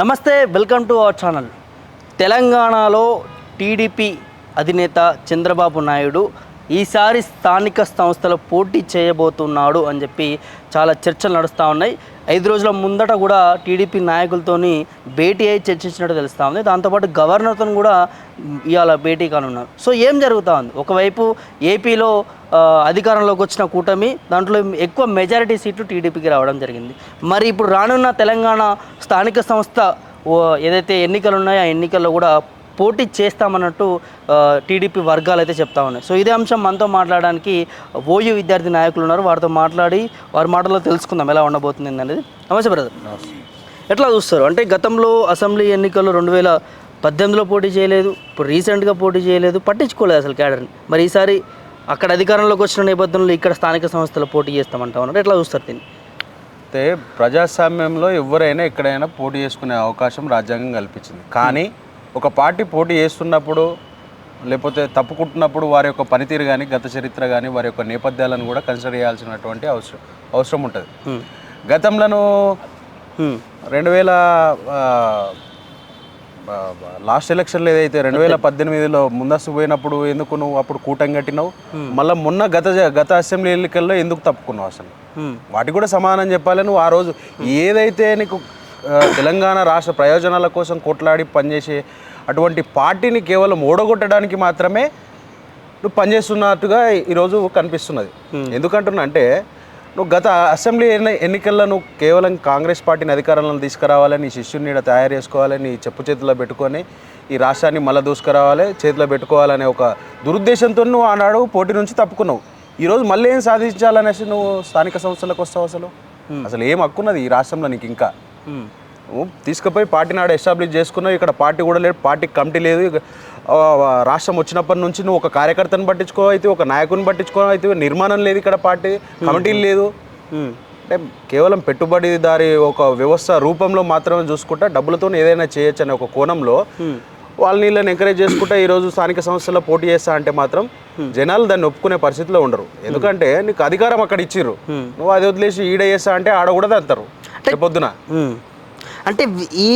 నమస్తే welcome to our channel. తెలంగాణలో TDP అధినేత చంద్రబాబు నాయుడు ఈసారి స్థానిక సంస్థలు పోటీ చేయబోతున్నాడు అని చెప్పి చాలా చర్చలు నడుస్తూ ఉన్నాయి. ఐదు రోజుల ముందట కూడా టీడీపీ నాయకులతోని భేటీ అయి చర్చించినట్టు తెలుస్తూ ఉంది. దాంతోపాటు గవర్నర్తో కూడా ఇవాళ భేటీ కానున్నారు. సో ఏం జరుగుతూ ఉంది? ఒకవైపు ఏపీలో అధికారంలోకి వచ్చిన కూటమి దాంట్లో ఎక్కువ మెజారిటీ సీట్లు టీడీపీకి రావడం జరిగింది. మరి ఇప్పుడు రానున్న తెలంగాణ స్థానిక సంస్థ ఓ ఏదైతే ఎన్నికలు ఉన్నాయో ఆ ఎన్నికల్లో కూడా పోటీ చేస్తామన్నట్టు టీడీపీ వర్గాలు అయితే చెప్తా ఉన్నాయి. సో ఇదే అంశం మనతో మాట్లాడడానికి ఓయూ విద్యార్థి నాయకులు ఉన్నారు. వారితో మాట్లాడి వారి మాటల్లో తెలుసుకుందాం ఎలా ఉండబోతుంది అనేది. నమస్తే బ్రదర్. ఎట్లా చూస్తారు? అంటే గతంలో అసెంబ్లీ ఎన్నికల్లో రెండు వేల పద్దెనిమిదిలో పోటీ చేయలేదు ఇప్పుడు రీసెంట్గా పోటీ చేయలేదు పట్టించుకోలేదు అసలు క్యాడర్ని. మరి ఈసారి అక్కడ అధికారంలోకి వచ్చిన నేపథ్యంలో ఇక్కడ స్థానిక సంస్థలు పోటీ చేస్తామంటా ఉన్నారు ఎట్లా చూస్తారు దీన్ని? అయితే ప్రజాస్వామ్యంలో ఎవరైనా ఎక్కడైనా పోటీ చేసుకునే అవకాశం రాజ్యాంగం కల్పించింది. కానీ ఒక పార్టీ పోటీ చేస్తున్నప్పుడు లేకపోతే తప్పుకుంటున్నప్పుడు వారి యొక్క పనితీరు కానీ గత చరిత్ర కానీ వారి యొక్క నేపథ్యాలను కూడా కన్సిడర్ చేయాల్సినటువంటి అవసరం అవసరం ఉంటుంది. గతంలో. రెండు వేల లాస్ట్ ఎలక్షన్లో ఏదైతే రెండు వేల పద్దెనిమిదిలో ముందస్తు పోయినప్పుడు ఎందుకు నువ్వు అప్పుడు కూటం కట్టినావు మళ్ళీ మొన్న గత గత అసెంబ్లీ ఎన్నికల్లో ఎందుకు తప్పుకున్నావు అసలు. వాటికి కూడా సమానం చెప్పాలి నువ్వు ఆ రోజు ఏదైతే నీకు తెలంగాణ రాష్ట్ర ప్రయోజనాల కోసం కొట్లాడి పనిచేసే అటువంటి పార్టీని కేవలం ఓడగొట్టడానికి మాత్రమే నువ్వు పనిచేస్తున్నట్టుగా ఈరోజు కనిపిస్తున్నది. ఎందుకంటున్నా అంటే నువ్వు గత అసెంబ్లీ ఎన్ని ఎన్నికల్లో నువ్వు కేవలం కాంగ్రెస్ పార్టీని అధికారంలో తీసుకురావాలని శిష్యుని ఈడ తయారు చేసుకోవాలి నీ చెప్పు చేతిలో పెట్టుకొని ఈ రాష్ట్రాన్ని మళ్ళీ దూసుకురావాలి చేతిలో పెట్టుకోవాలనే ఒక దురుద్దేశంతో నువ్వు ఆనాడు పోటీ నుంచి తప్పుకున్నావు. ఈరోజు మళ్ళీ ఏం సాధించాలనేసి నువ్వు స్థానిక సంస్థలకు వస్తావు అసలు? అసలు ఏం హక్కున్నది ఈ రాష్ట్రంలో నీకు ఇంకా? తీసుకుపోయి పార్టీ నాడు ఎస్టాబ్లిష్ చేసుకున్నావు. ఇక్కడ పార్టీ కూడా లేదు పార్టీ కమిటీ లేదు. రాష్ట్రం వచ్చినప్పటి నుంచి నువ్వు ఒక కార్యకర్తను పట్టించుకో అయితే ఒక నాయకుని పట్టించుకో అయితే నిర్మాణం లేదు ఇక్కడ పార్టీ కమిటీలు లేదు. అంటే కేవలం పెట్టుబడిదారి ఒక వ్యవస్థ రూపంలో మాత్రమే చూసుకుంటా డబ్బులతో ఏదైనా చేయొచ్చు అనే ఒక కోణంలో వాళ్ళని వీళ్ళని ఎంకరేజ్ చేసుకుంటా ఈరోజు స్థానిక సంస్థల్లో పోటీ చేస్తా అంటే మాత్రం జనాలు దాన్ని ఒప్పుకునే పరిస్థితిలో ఉండరు. ఎందుకంటే నీకు అధికారం అక్కడ ఇచ్చిర్రు. నువ్వు అది వదిలేసి ఈడ చేస్తా అంటే ఆడ కూడా తంతారు పొద్దున. అంటే ఈ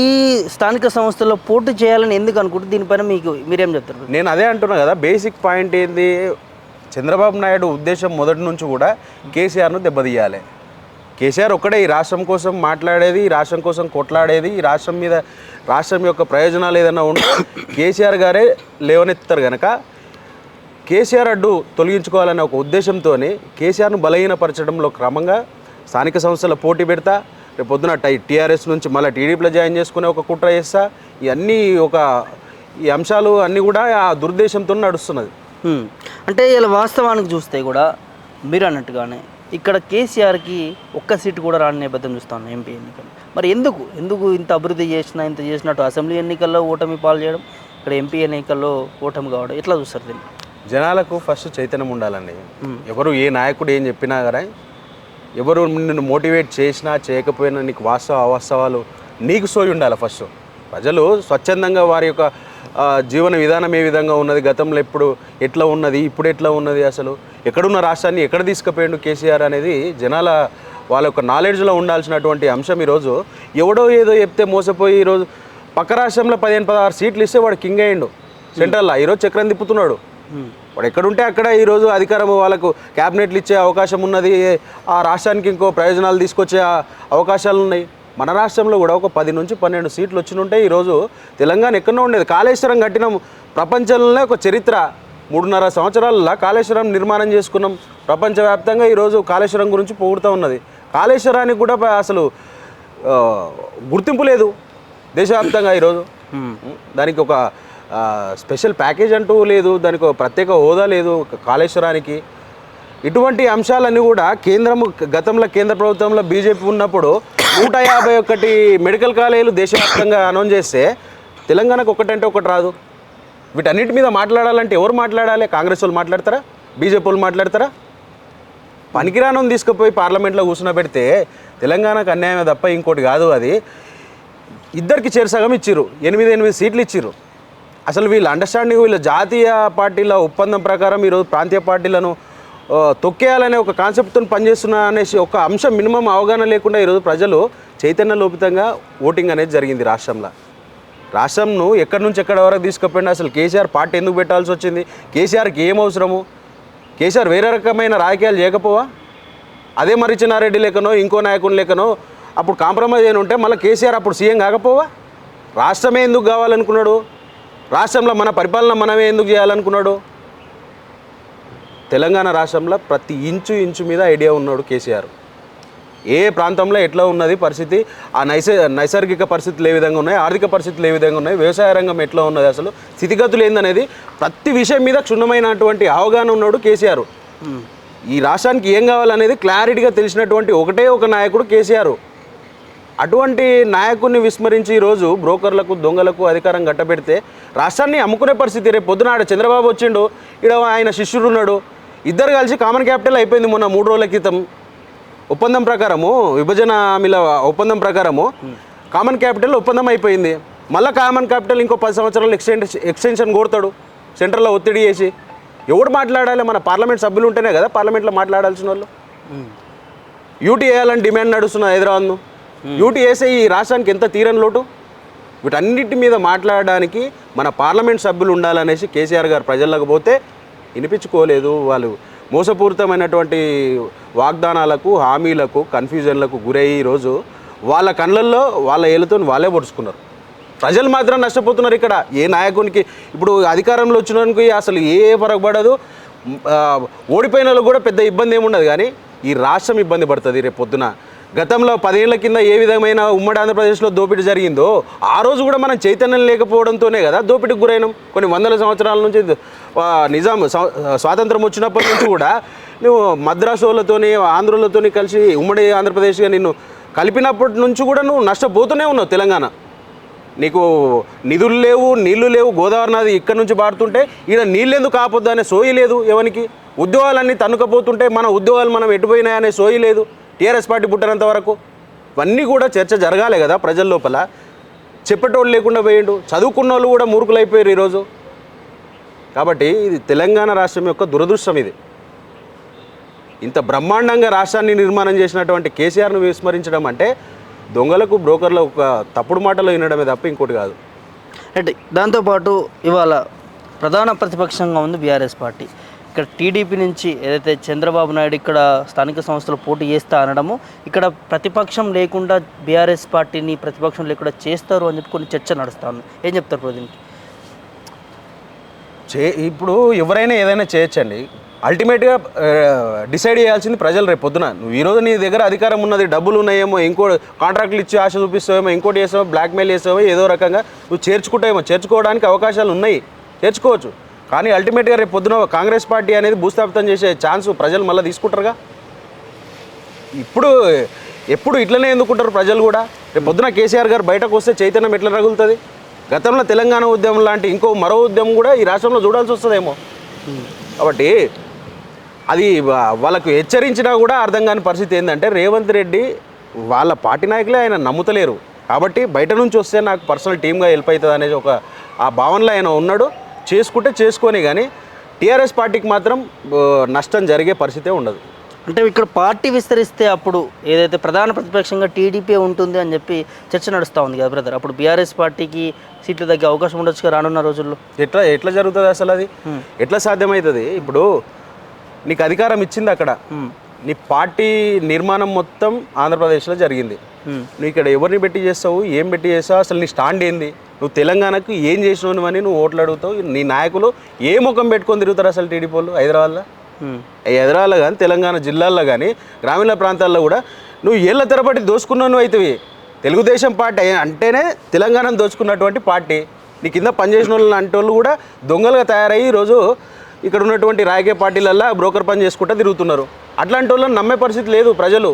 స్థానిక సంస్థల్లో పోటీ చేయాలని ఎందుకు అనుకుంటే దీనిపైన మీకు మీరేం చెప్తారు? నేను అదే అంటున్నా కదా బేసిక్ పాయింట్ ఏంది? చంద్రబాబు నాయుడు ఉద్దేశం మొదటి నుంచి కూడా కేసీఆర్ను దెబ్బతీయాలి. కేసీఆర్ ఒక్కడే ఈ రాష్ట్రం కోసం మాట్లాడేది ఈ రాష్ట్రం కోసం కొట్లాడేది ఈ రాష్ట్రం మీద రాష్ట్రం యొక్క ప్రయోజనాలు ఏదైనా ఉంటే కేసీఆర్ గారే లేవనెత్తుతారు కనుక కేసీఆర్ అడ్డు తొలగించుకోవాలనే ఒక ఉద్దేశంతో కేసీఆర్ను బలహీనపరచడంలో క్రమంగా స్థానిక సంస్థల పోటీ పెడతా రేపు పొద్దున టై టీఆర్ఎస్ నుంచి మళ్ళీ టీడీపీలో జాయిన్ చేసుకునే ఒక కుట్ర చేస్తా. ఇవన్నీ ఒక ఈ అంశాలు అన్నీ కూడా ఆ దురుద్దేశంతో నడుస్తున్నది. అంటే ఇలా వాస్తవానికి చూస్తే కూడా మీరు అన్నట్టుగానే ఇక్కడ కేసీఆర్కి ఒక్క సీటు కూడా రాని నేపథ్యం చూస్తాను ఎంపీ ఎన్నికలు. మరి ఎందుకు? ఎందుకు ఇంత అభివృద్ధి చేసినా ఇంత చేసినట్టు అసెంబ్లీ ఎన్నికల్లో ఓటమి పాలు చేయడం ఇక్కడ ఎంపీ ఎన్నికల్లో ఓటమి కావడం ఎట్లా చూస్తారు దీన్ని? జనాలకు ఫస్ట్ చైతన్యం ఉండాలండి. ఎవరు ఏ నాయకుడు ఏం చెప్పినా కానీ ఎవరు నిన్ను మోటివేట్ చేసినా చేయకపోయినా నీకు వాస్తవ అవాస్తవాలు నీకు సోయి ఉండాలి ఫస్ట్. ప్రజలు స్వచ్ఛందంగా వారి యొక్క జీవన విధానం ఏ విధంగా ఉన్నది గతంలో ఎప్పుడు ఎట్లా ఉన్నది ఇప్పుడు ఎట్లా ఉన్నది అసలు? ఎక్కడున్న రాష్ట్రాన్ని ఎక్కడ తీసుకుపోయిండు కేసీఆర్ అనేది జనాల వాళ్ళ యొక్క నాలెడ్జ్లో ఉండాల్సినటువంటి అంశం ఈరోజు. ఎవడో ఏదో చెప్తే మోసపోయి ఈరోజు పక్క రాష్ట్రంలో పదిహేను పదహారు సీట్లు ఇస్తే వాడు కింగ్ అయ్యిండు. సెంట్రల్లో ఈరోజు చక్రం తిప్పుతున్నాడు. వాడు ఎక్కడుంటే అక్కడ ఈరోజు అధికారం వాళ్ళకు క్యాబినెట్లు ఇచ్చే అవకాశం ఉన్నది. ఆ రాష్ట్రానికి ఇంకో ప్రయోజనాలు తీసుకొచ్చే అవకాశాలు ఉన్నాయి. మన రాష్ట్రంలో కూడా ఒక పది నుంచి పన్నెండు సీట్లు వచ్చి ఉంటే ఈరోజు తెలంగాణ ఎక్కడో ఉండేది. కాళేశ్వరం కట్టినాం ప్రపంచంలోనే ఒక చరిత్ర. మూడున్నర సంవత్సరాలలో కాళేశ్వరం నిర్మాణం చేసుకున్నాం. ప్రపంచవ్యాప్తంగా ఈరోజు కాళేశ్వరం గురించి పొగుడుతూ ఉన్నది. కాళేశ్వరానికి కూడా అసలు గుర్తింపు లేదు. దేశవ్యాప్తంగా ఈరోజు దానికి ఒక స్పెషల్ ప్యాకేజ్ అంటూ లేదు దానికి ఒక ప్రత్యేక హోదా లేదు కాళేశ్వరానికి. ఇటువంటి అంశాలన్నీ కూడా కేంద్రం గతంలో కేంద్ర ప్రభుత్వంలో బీజేపీ ఉన్నప్పుడు నూట యాభై ఒకటి మెడికల్ కాలేజీలు దేశవ్యాప్తంగా అనౌన్స్ చేస్తే తెలంగాణకు ఒకటంటే ఒకటి రాదు. వీటన్నిటి మీద మాట్లాడాలంటే ఎవరు మాట్లాడాలి? కాంగ్రెస్ వాళ్ళు మాట్లాడతారా? బీజేపీ వాళ్ళు మాట్లాడతారా? పనికిరాను తీసుకుపోయి పార్లమెంట్లో కూర్చున్నబెడితే తెలంగాణకు అన్యాయమే తప్ప ఇంకోటి కాదు అది. ఇద్దరికి చేరసగం ఇచ్చిర్రు ఎనిమిది ఎనిమిది సీట్లు ఇచ్చిర్రు. అసలు వీళ్ళ అండర్స్టాండింగ్ వీళ్ళ జాతీయ పార్టీల ఒప్పందం ప్రకారం ఈరోజు ప్రాంతీయ పార్టీలను తొక్కేయాలనే ఒక కాన్సెప్ట్తో పనిచేస్తున్నా అనేసి ఒక అంశం మినిమం అవగాహన లేకుండా ఈరోజు ప్రజలు చైతన్య లోపితంగా ఓటింగ్ అనేది జరిగింది రాష్ట్రంలో. రాష్ట్రంను ఎక్కడి నుంచి ఎక్కడ వరకు తీసుకుపోయినా అసలు కేసీఆర్ పార్టీ ఎందుకు పెట్టాల్సి వచ్చింది? కేసీఆర్కి ఏం అవసరము? కేసీఆర్ వేరే రకమైన రాజకీయాలు చేయకపోవా? అదే మరిచినారెడ్డి లేకనో ఇంకో నాయకుని లేకనో అప్పుడు కాంప్రమైజ్ అయిన ఉంటే మళ్ళీ కేసీఆర్ అప్పుడు సీఎం కాకపోవా? రాష్ట్రమే ఎందుకు కావాలనుకున్నాడు? రాష్ట్రంలో మన పరిపాలన మనమే ఎందుకు చేయాలనుకున్నాడు? తెలంగాణ రాష్ట్రంలో ప్రతి ఇంచు ఇంచు మీద ఐడియా ఉన్నాడు కేసీఆర్. ఏ ప్రాంతంలో ఎట్లా ఉన్నది పరిస్థితి ఆ నైస నైసర్గిక పరిస్థితులు ఏ విధంగా ఉన్నాయి ఆర్థిక పరిస్థితులు ఏ విధంగా ఉన్నాయి వ్యవసాయ రంగం ఎట్లా ఉన్నది అసలు స్థితిగతులు ఏందనేది ప్రతి విషయం మీద క్షుణ్ణమైనటువంటి అవగాహన ఉన్నాడు కేసీఆర్. ఈ రాష్ట్రానికి ఏం కావాలనేది క్లారిటీగా తెలిసినటువంటి ఒకటే ఒక నాయకుడు కేసీఆర్. అటువంటి నాయకుడిని విస్మరించి ఈరోజు బ్రోకర్లకు దొంగలకు అధికారం గట్టబెడితే రాష్ట్రాన్ని అమ్ముకునే పరిస్థితి రేపు పొద్దున ఆడ చంద్రబాబు వచ్చిండు. ఇక్కడ ఆయన శిష్యుడు ఉన్నాడు. ఇద్దరు కలిసి కామన్ క్యాపిటల్ అయిపోయింది మొన్న మూడు రోజుల క్రితం. ఒప్పందం ప్రకారము విభజన హామీల ఒప్పందం ప్రకారము కామన్ క్యాపిటల్ ఒప్పందం అయిపోయింది. మళ్ళీ కామన్ క్యాపిటల్ ఇంకో పది సంవత్సరాలు ఎక్స్టెండ్ ఎక్స్టెన్షన్ కోరుతాడు. సెంట్రల్లో ఒత్తిడి చేసి. ఎవడు మాట్లాడాలి? మన పార్లమెంట్ సభ్యులు ఉంటేనే కదా పార్లమెంట్లో మాట్లాడాల్సిన వాళ్ళు. యూటీ వేయాలని డిమాండ్ నడుస్తున్న హైదరాబాద్ను. Hmm. యూటీ వేసే ఈ రాష్ట్రానికి ఎంత తీరని లోటు? వీటన్నిటి మీద మాట్లాడడానికి మన పార్లమెంట్ సభ్యులు ఉండాలనేసి కేసీఆర్ గారు ప్రజలకు పోతే వినిపించుకోలేదు వాళ్ళు. మోసపూరితమైనటువంటి వాగ్దానాలకు హామీలకు కన్ఫ్యూజన్లకు గురయ్యి ఈరోజు వాళ్ళ కళ్ళల్లో వాళ్ళ ఏళ్ళతో వాళ్ళే పొడుచుకున్నారు. ప్రజలు మాత్రం నష్టపోతున్నారు ఇక్కడ. ఏ నాయకునికి ఇప్పుడు అధికారంలో వచ్చినానికి అసలు ఏ ఫరక పడదు ఓడిపోయిన వాళ్ళకు కూడా పెద్ద ఇబ్బంది ఏముండదు కానీ ఈ రాష్ట్రం ఇబ్బంది పడుతుంది రేపు పొద్దున. గతంలో పదేళ్ళ కింద ఏ విధమైన ఉమ్మడి ఆంధ్రప్రదేశ్లో దోపిడీ జరిగిందో ఆ రోజు కూడా మనం చైతన్యం లేకపోవడంతోనే కదా దోపిడీకి గురైనాం. కొన్ని వందల సంవత్సరాల నుంచి నిజాం స్వాతంత్రం వచ్చినప్పటి నుంచి కూడా నువ్వు మద్రాసులతోని ఆంధ్రులతోని కలిసి ఉమ్మడి ఆంధ్రప్రదేశ్గా నిన్ను కలిపినప్పటి నుంచి కూడా నువ్వు నష్టపోతూనే ఉన్నావు తెలంగాణ. నీకు నిధులు లేవు నీళ్ళు లేవు గోదావరి నది ఇక్కడ నుంచి పారుతుంటే ఈడ నీళ్ళు ఎందుకు ఆపొద్దు అనే సోయి లేదు ఎవరికి ఉద్యోగాలన్నీ తన్నుకపోతుంటే మన ఉద్యోగాలు మనం ఎటుపోయినాయనే సోయి లేదు. టీఆర్ఎస్ పార్టీ పుట్టినంత వరకు. ఇవన్నీ కూడా చర్చ జరగాలి కదా ప్రజల లోపల. చెప్పేటోళ్ళు లేకుండా పోయిండు. చదువుకున్న వాళ్ళు కూడా మూర్ఖులు అయిపోయారు ఈరోజు. కాబట్టి ఇది తెలంగాణ రాష్ట్రం యొక్క దురదృష్టం ఇది. ఇంత బ్రహ్మాండంగా రాష్ట్రాన్ని నిర్మాణం చేసినటువంటి కేసీఆర్ను విస్మరించడం అంటే దొంగలకు బ్రోకర్ల ఒక తప్పుడు మాటలు వినడమే తప్ప ఇంకోటి కాదు. అంటే దాంతోపాటు ఇవాళ ప్రధాన ప్రతిపక్షంగా ఉంది బీఆర్ఎస్ పార్టీ. ఇక్కడ టీడీపీ నుంచి ఏదైతే చంద్రబాబు నాయుడు ఇక్కడ స్థానిక సంస్థలు పోటీ చేస్తా అనడము ఇక్కడ ప్రతిపక్షం లేకుండా బీఆర్ఎస్ పార్టీని ప్రతిపక్షం లేకుండా చేస్తారు అని చెప్పి కొన్ని చర్చ నడుస్తా ఉంది ఏం చెప్తారు ప్రజలకి చే ఇప్పుడు ఎవరైనా ఏదైనా చేయొచ్చండి. అల్టిమేట్గా డిసైడ్ చేయాల్సింది ప్రజలు రేపు పొద్దున. నువ్వు ఈరోజు నీ దగ్గర అధికారం ఉన్నది డబ్బులు ఉన్నాయేమో ఇంకో కాంట్రాక్ట్లు ఇచ్చి ఆశ చూపిస్తావేమో ఇంకోటి చేసావో బ్లాక్మెయిల్ చేసావో ఏదో రకంగా నువ్వు చేర్చుకుంటావేమో చేర్చుకోవడానికి అవకాశాలు ఉన్నాయి. చేర్చుకోవచ్చు. కానీ అల్టిమేట్గా రేపు పొద్దున కాంగ్రెస్ పార్టీ అనేది భూస్థాపితం చేసే ఛాన్స్ ప్రజలు మళ్ళీ తీసుకుంటారుగా? ఇప్పుడు ఎప్పుడు ఇట్లనే ఎందుకుంటారు ప్రజలు కూడా? రేపు పొద్దున కేసీఆర్ గారు బయటకు వస్తే చైతన్యం ఎట్లా రగులుతుంది? గతంలో తెలంగాణ ఉద్యమం లాంటి ఇంకో మరో ఉద్యమం కూడా ఈ రాష్ట్రంలో చూడాల్సి వస్తుందేమో. కాబట్టి అది వాళ్ళకు హెచ్చరించినా కూడా అర్థం కాని పరిస్థితి ఏంటంటే రేవంత్ రెడ్డి వాళ్ళ పార్టీ నాయకులే ఆయన నమ్ముతలేరు. కాబట్టి బయట నుంచి వస్తే నాకు పర్సనల్ టీమ్గా హెల్ప్ అవుతుంది అనేది ఒక ఆ భావనలో ఆయన ఉన్నాడు. చేసుకుంటే చేసుకొని కానీ టీఆర్ఎస్ పార్టీకి మాత్రం నష్టం జరిగే పరిస్థితే ఉండదు. అంటే ఇక్కడ పార్టీ విస్తరిస్తే అప్పుడు ఏదైతే ప్రధాన ప్రతిపక్షంగా టీడీపీ ఉంటుంది అని చెప్పి చర్చ నడుస్తూ ఉంది కదా బ్రదర్. అప్పుడు బీఆర్ఎస్ పార్టీకి సీట్లు తగ్గే అవకాశం ఉండొచ్చు రానున్న రోజుల్లో? ఎట్లా ఎట్లా జరుగుతుంది అసలు అది? ఎట్లా సాధ్యమవుతుంది? ఇప్పుడు నీకు అధికారం ఇచ్చింది అక్కడ. నీ పార్టీ నిర్మాణం మొత్తం ఆంధ్రప్రదేశ్లో జరిగింది. నువ్వు ఇక్కడ ఎవరిని పెట్టి చేస్తావు ఏం పెట్టి చేస్తావు అసలు నీ స్టాండ్ ఏంది? నువ్వు తెలంగాణకు ఏం చేసినావు అని నువ్వు ఓట్లు అడుగుతావు? నీ నాయకులు ఏ ముఖం పెట్టుకొని తిరుగుతారు అసలు టీడీపీ వాళ్ళు హైదరాబాద్లో? హైదరాబాద్లో కానీ తెలంగాణ జిల్లాల్లో కానీ గ్రామీణ ప్రాంతాల్లో కూడా నువ్వు ఏళ్ళ తరబడి దోచుకున్నావు అవుతావి తెలుగుదేశం పార్టీ అంటేనే తెలంగాణను దోచుకున్నటువంటి పార్టీ. నీ కింద పనిచేసిన వాళ్ళు అంటే వాళ్ళు కూడా దొంగలుగా తయారయ్యి ఈరోజు ఇక్కడ ఉన్నటువంటి రాజకీయ పార్టీలల్లో బ్రోకర్ పని చేసుకుంటూ తిరుగుతున్నారు. అట్లాంటి వాళ్ళని నమ్మే పరిస్థితి లేదు ప్రజలు.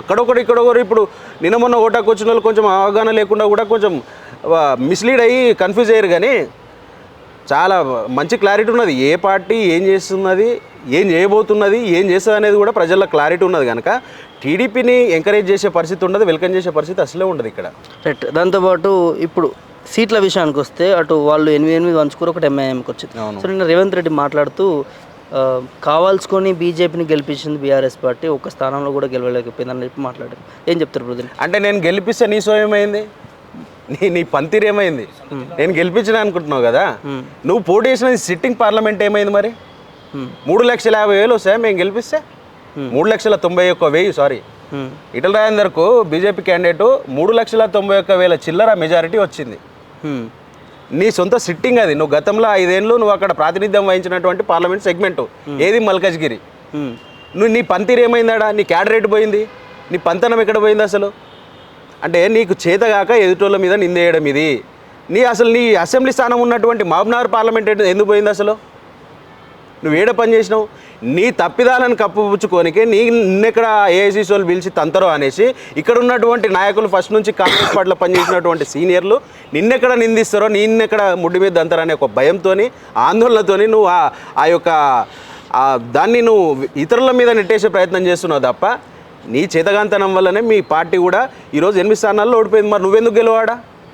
అక్కడొకరు ఇక్కడొకరు ఇప్పుడు నిన్న మొన్న ఓటాకు వచ్చిన వాళ్ళు కొంచెం అవగాహన లేకుండా కూడా కొంచెం మిస్లీడ్ అయ్యి కన్ఫ్యూజ్ అయ్యారు కానీ చాలా మంచి క్లారిటీ ఉన్నది. ఏ పార్టీ ఏం చేస్తున్నది ఏం చేయబోతున్నది ఏం చేస్తుంది అనేది కూడా ప్రజల్లో క్లారిటీ ఉన్నది కనుక టీడీపీని ఎంకరేజ్ చేసే పరిస్థితి ఉండదు వెల్కమ్ చేసే పరిస్థితి అసలే ఉండదు ఇక్కడ. రైట్ దాంతోపాటు ఇప్పుడు సీట్ల విషయానికి వస్తే అటు వాళ్ళు ఎనిమిది ఎనిమిది వంచుకూరు ఒకటి ఎంఐఎంకి వచ్చింది. సో నిన్న రేవంత్ రెడ్డి మాట్లాడుతూ కావాల్సుకొని బీజేపీని గెలిపించింది బీఆర్ఎస్ పార్టీ ఒక స్థానంలో కూడా గెలవలేకపోయిందని చెప్పి మాట్లాడారు. ఏం చెప్తారు బ్రదర్? అంటే నేను గెలిపిస్తే నీ సో ఏమైంది? నీ నీ పంతిరి ఏమైంది? నేను గెలిపించిన అనుకుంటున్నావు కదా? నువ్వు పోటీ చేసిన సిట్టింగ్ పార్లమెంట్ ఏమైంది మరి? మూడు లక్షల యాభై వేలు వస్తాయి మేము గెలిపిస్తే? మూడు లక్షల తొంభై ఒక్క వెయ్యి సారీ. ఇటల రాజేందర్కు బీజేపీ క్యాండిడేట్ మూడు లక్షల తొంభై ఒక్క వేల చిల్లర మెజారిటీ వచ్చింది. నీ సొంత సిట్టింగ్ అది. నువ్వు గతంలో ఐదేళ్ళు నువ్వు అక్కడ ప్రాతినిధ్యం వహించినటువంటి పార్లమెంట్ సెగ్మెంట్ ఏది మల్కజ్గిరి? నువ్వు నీ పంతిరి ఏమైందాడా? నీ క్యాడరేట్ పోయింది. నీ పంతనం ఎక్కడ పోయింది అసలు? అంటే నీకు చేతగాక ఎదుటోళ్ళ మీద నిందేయడం ఇది. నీ అసలు నీ అసెంబ్లీ స్థానం ఉన్నటువంటి మహబూబ్నగర్ పార్లమెంట్ ఎందుకు పోయింది అసలు? నువ్వు ఏడ పని చేసినావు? నీ తప్పిదాలను కప్పుపుచ్చుకోనికే నీ నిన్నెక్కడ ఏఐసీసీ వాళ్ళు పిలిచి తంతరు అనేసి ఇక్కడ ఉన్నటువంటి నాయకులు ఫస్ట్ నుంచి కాంగ్రెస్ పట్ల పనిచేసినటువంటి సీనియర్లు నిన్నెక్కడ నిందిస్తారో నిన్నెక్కడ ముడ్డి మీద దంతారో అనే ఒక భయంతోని ఆందోళనతోని నువ్వు ఆ ఆ యొక్క దాన్ని నువ్వు ఇతరుల మీద నెట్టేసే ప్రయత్నం చేస్తున్నావు తప్ప నీ చేతగాంతనం వల్లనే మీ పార్టీ కూడా ఈరోజు ఎనిమిది స్థానాల్లో ఓడిపోయింది. మరి నువ్వెందుకు గెలవాడా?